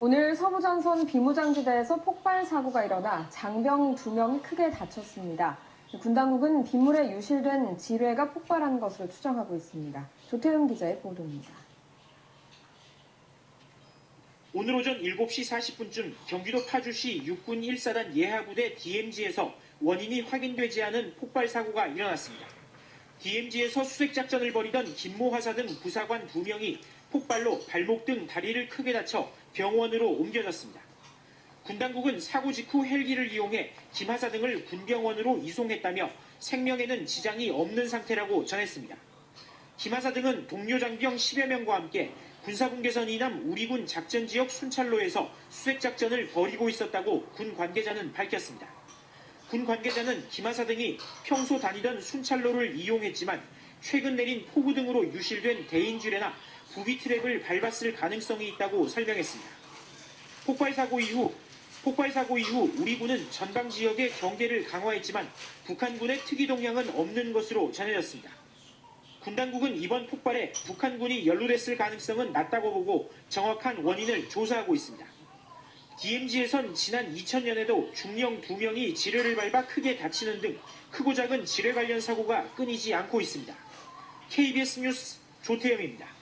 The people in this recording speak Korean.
오늘 서부전선 비무장지대에서 폭발 사고가 일어나 장병 2명이 크게 다쳤습니다. 군 당국은 빗물에 유실된 지뢰가 폭발한 것으로 추정하고 있습니다. 조태영 기자의 보도입니다. 오늘 오전 7시 40분쯤 경기도 파주시 육군 1사단 예하부대 DMZ에서 원인이 확인되지 않은 폭발 사고가 일어났습니다. DMZ에서 수색작전을 벌이던 김모 하사 등 부사관 2명이 폭발로 발목 등 다리를 크게 다쳐 병원으로 옮겨졌습니다. 군 당국은 사고 직후 헬기를 이용해 김 하사 등을 군병원으로 이송했다며 생명에는 지장이 없는 상태라고 전했습니다. 김하사 등은 동료 장병 10여 명과 함께 군사분계선 이남 우리군 작전지역 순찰로에서 수색작전을 벌이고 있었다고 군 관계자는 밝혔습니다. 군 관계자는 김하사 등이 평소 다니던 순찰로를 이용했지만 최근 내린 폭우 등으로 유실된 대인지뢰나 부비 트랩을 밟았을 가능성이 있다고 설명했습니다. 폭발 사고 이후 폭발 사고 이후 우리 군은 전방 지역의 경계를 강화했지만 북한군의 특이 동향은 없는 것으로 전해졌습니다. 군 당국은 이번 폭발에 북한군이 연루됐을 가능성은 낮다고 보고 정확한 원인을 조사하고 있습니다. DMZ에선 지난 2000년에도 중령 2명이 지뢰를 밟아 크게 다치는 등 크고 작은 지뢰 관련 사고가 끊이지 않고 있습니다. KBS 뉴스 조태영입니다.